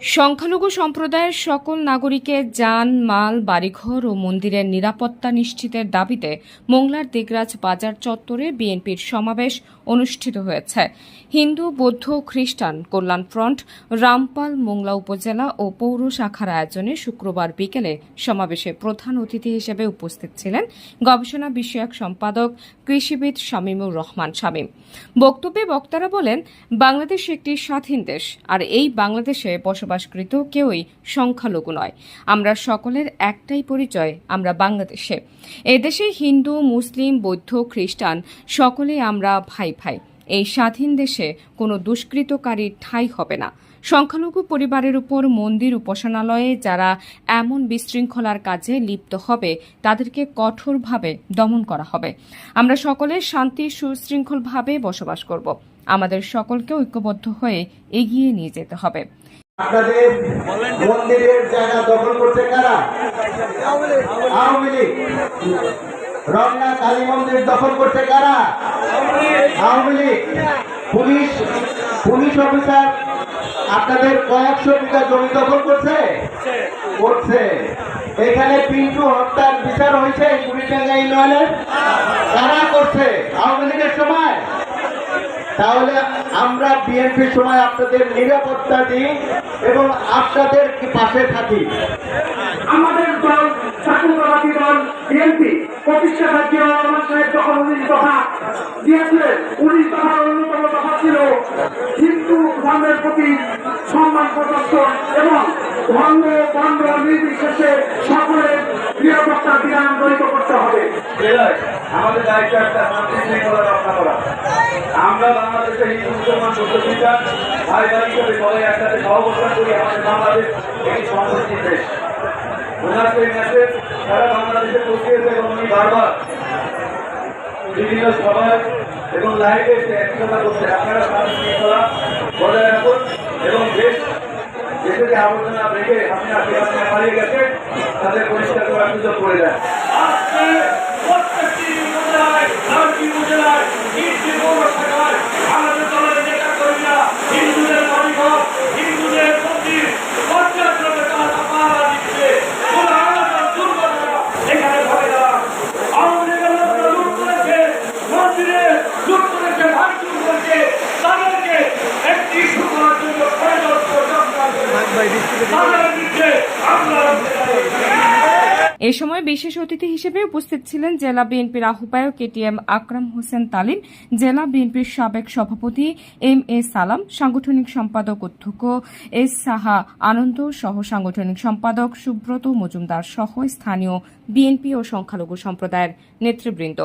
সংখ্যালঘু সম্প্রদায়ের সকল নাগরিকের যান, মাল, বাড়িঘর ও মন্দিরের নিরাপত্তা নিশ্চিতের দাবিতে মোংলার দিগরাজ বাজার চত্বরে বিএনপির সমাবেশ অনুষ্ঠিত হয়েছে। হিন্দু, বৌদ্ধ খ্রিস্টান কল্যাণ ফ্রন্ট, রামপাল, মোংলা উপজেলা ও পৌর শাখার আয়োজনে শুক্রবার বিকেলে সমাবেশে প্রধান অতিথি হিসেবে উপস্থিত ছিলেন গবেষণা বিষয়ক সম্পাদক কৃষিবিদ শামীমুর রহমান শামীম। বক্তব্যে বক্তারা বলেন, বাংলাদেশ একটি স্বাধীন দেশ, আর এই বাংলাদেশে বসবাসকৃত কেউই সংখ্যালঘু নয়। আমরা সকলের একটাই পরিচয়, আমরা বাংলাদেশে। এদেশে হিন্দু, মুসলিম, বৌদ্ধ, খ্রিস্টান, সকলে আমরা ভাই ভাই। এই স্বাধীন দেশে কোনো দুষ্কৃতকারীর ঠাঁই হবে না। সংখ্যালঘু পরিবারের উপর মন্দির উপাসনালয়ে যারা এমন বিশৃঙ্খলার কাজে লিপ্ত হবে, তাদেরকে কঠোরভাবে দমন করা হবে। আমরা সকলে শান্তি, সুশৃঙ্খলভাবে বসবাস করব। আমাদের সকলকে ঐক্যবদ্ধ হয়ে এগিয়ে নিয়ে যেতে হবে। আপনাদের মন্দিরের জায়গা দখল করছে কারা? আওয়ামী লীগ। রমনা কালী মন্দির দখল করছে কারা? Awami League. Police police officer আপনাদের কয়েকশো বিঘা জমি দখল করছে? করছে। এখানে পিন্টু হত্যার বিচার হয়েছে কুড়িটাঙ্গা ইউনিয়নের কারা করছে আওয়ামী লীগের সময় তাহলে আমরা বিএনপির সময় আপনাদের নিরাপত্তা দিই এবং আপনাদের পাশে থাকি। আমাদের দল জাতীয়তাবাদী দল বিএনপি প্রতিষ্ঠা কার্য রহমান সাহেব যখন উনিশ দফা দিয়েছিলেন উনিশ দফার অন্যতম দফা ছিল হিন্দু ধর্মের প্রতি সম্মান প্রদর্শন এবং ধর্ম বর্ণ নির্বিশেষে সকলের নিরাপত্তা বিধান জড়িত করতে হবে। আমাদের দায়িত্ব একটা শান্তি শৃঙ্খলা রক্ষা করা। আমরা বাংলাদেশের হিন্দু মুসলমান সত্যিকার ভাই ভাই হিসেবে সবাই একসাথে সহবস্থান করি আমাদের বাংলাদেশ একটি সম্পত্তির দেশ। ওনার সেই মেসেজ সারা বাংলাদেশে পৌঁছিয়েছে এবং উনি বারবার বিভিন্ন সভায় এবং লাইভে এসে একই কথা বলছে, আপনারা শান্তি শৃঙ্খলা বজায় রাখুন এবং দেশ দেশে যে আবর্জনা রেখে আপনি আশীর্বাদ পালিয়ে গেছে, তাদের পরিষ্কার করার সুযোগ করে দেন। এ সময় বিশেষ অতিথি হিসেবে উপস্থিত ছিলেন জেলা বিএনপির আহ্বায়ক এটিএম আকরাম হোসেন তালিম, জেলা বিএনপির সাবেক সভাপতি এম এ সালাম, সাংগঠনিক সম্পাদক অধ্যক্ষ এস সাহা আনন্দ সহ সাংগঠনিক সম্পাদক সুব্রত মজুমদার সহ স্থানীয় বিএনপি ও সংখ্যালঘু সম্প্রদায়ের নেতৃবৃন্দ।